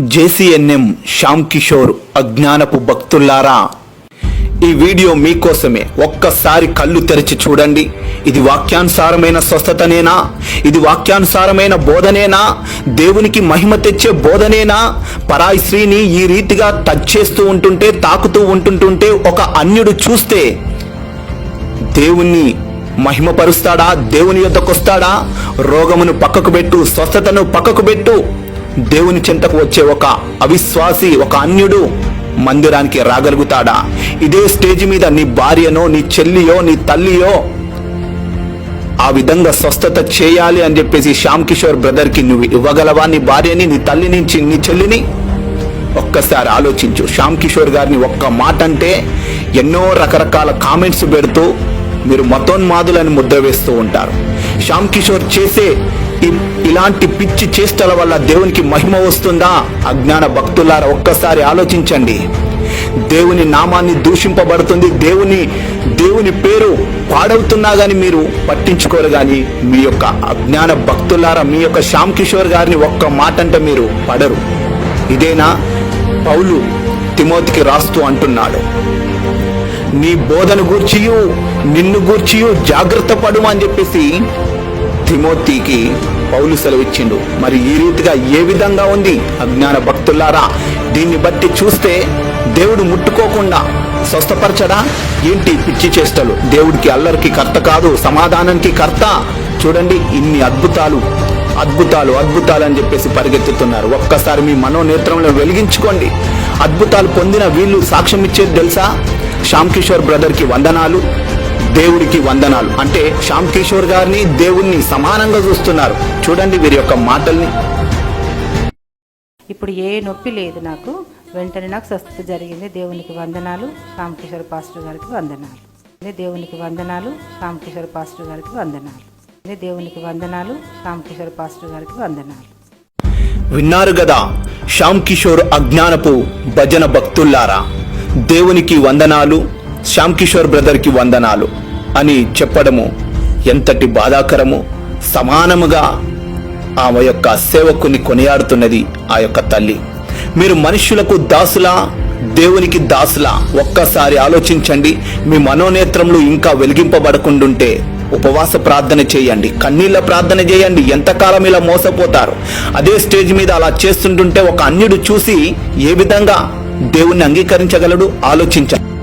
JCNM Shyam Kishore అజ్ఞానపు భక్తుల్లారా ఈ వీడియో మీకోసమే ఒక్కసారి కళ్ళు తెరిచి చూడండి. ఇది వాక్యానుసారమైన స్వస్థతనేనా? ఇది వాక్యానుసారమైన బోధనేనా? దేవునికి మహిమ తెచ్చే బోధనేనా? పరాయి స్త్రీని ఈ రీతిగా టచ్ చేస్తూ ఉంటుంటే తాకుతూ ఉంటుంటుంటే ఒక అన్యుడు చూస్తే దేవుణ్ణి మహిమపరుస్తాడా? దేవుని యొద్దకు రోగమును పక్కకు పెట్టు స్వస్థతను పక్కకు పెట్టు. దేవుని చెంతకు వచ్చే ఒక అవిశ్వాసి ఒక అన్యుడు మందిరానికి రాగలుగుతాడా? ఇదే స్టేజ్ మీద నీ భార్యనో నీ చెల్లియో నీ తల్లియో ఆ విధంగా స్వస్థత చేయాలి అని చెప్పేసి శ్యామ్ కిషోర్ బ్రదర్కి నువ్వు ఇవ్వగలవా? నీ భార్యని నీ తల్లిని నుంచి నీ చెల్లిని? ఒక్కసారి ఆలోచించు. శ్యామ్ కిషోర్ గారిని ఒక్క మాట అంటే ఎన్నో రకరకాల కామెంట్స్ పెడుతూ మీరు మతోన్మాదులని ముద్ర వేస్తూ ఉంటారు. శ్యామ్ కిషోర్ చేసే ఇ- ఇలాంటి పిచ్చి చేష్టల వల్ల దేవునికి మహిమ వస్తుందా? అజ్ఞాన భక్తులారా ఒక్కసారి ఆలోచించండి. దేవుని నామాన్ని దూషింపబడుతుంది. దేవుని దేవుని పేరు పాడవుతున్నా కానీ మీరు పట్టించుకోరు కానీ మీ యొక్క అజ్ఞాన భక్తులారా మీ యొక్క శ్యామ్ కిషోర్ గారిని ఒక్క మాట అంటే మీరు పడరు. ఇదేనా పౌలు తిమోతికి రాస్తూ అంటున్నాడు. నీ బోధన గూర్చియు నిన్ను గూర్చియు జాగ్రత్త పడు అని చెప్పేసి తిమోతికి పౌలు సెలవిచ్చిండు. మరి ఈ రీతిగా ఏ విధంగా ఉంది? అజ్ఞాన భక్తులారా దీన్ని బట్టి చూస్తే దేవుడు ముట్టుకోకుండా స్వస్థపరచడా? ఏంటి పిచ్చి చేష్టలు? దేవుడికి అల్లరికి కర్త కాదు సమాధానానికి కర్త. చూడండి ఇన్ని అద్భుతాలు అద్భుతాలు అద్భుతాలు అని చెప్పేసి పరిగెత్తుతున్నారు. ఒక్కసారి మీ మనోనేత్రంలో వెలిగించుకోండి. అద్భుతాలు పొందిన వీళ్ళు సాక్ష్యం ఇచ్చేది తెలుసా? శ్యామ్ కిషోర్ బ్రదర్కి వందనాలు దేవుడికి వందనాలు. అంటే శ్యామ్ కిషోర్ గారిని దేవుణ్ణి సమానంగా చూస్తున్నారు. చూడండి వీరి యొక్క మాటల్ని. ఇప్పుడు ఏ నొప్పి లేదు నాకు. వెంటనే నాకు స్వస్థత జరిగింది. దేవునికి వందనాలు శ్యామ్ కిషోర్ పాస్టర్ గారికి వందనాలు. దేవునికి వందనాలు శ్యామ్ కిషోర్ పాస్టర్ గారికి వందనాలు. దేవునికి వందనాలు శ్యామ్ కిషోర్ పాస్టర్ గారికి వందనాలు. విన్నారు గదా శ్యామ్ కిషోర్ అజ్ఞానపు భజన భక్తుల్లారా? దేవునికి వందనాలు శ్యామ్ కిషోర్ బ్రదర్కి వందనాలు అని చెప్పడము ఎంతటి బాధాకరము. సమానముగా ఆమె యొక్క సేవకుని కొనియాడుతున్నది ఆ యొక్క తల్లి. మీరు మనుష్యులకు దాసులా దేవునికి దాసులా ఒక్కసారి ఆలోచించండి. మీ మనోనేత్రములు ఇంకా వెలిగింపబడకుండుంటే ఉపవాస ప్రార్థన చేయండి కన్నీళ్ళ ప్రార్థన చేయండి ఎంతకాలం ఇలా మోసపోతారు? అదే స్టేజ్ మీద అలా చేస్తుంటుంటే ఒక అన్యుడు చూసి ఏ విధంగా దేవుణ్ణి అంగీకరించగలడు? ఆలోచించాలి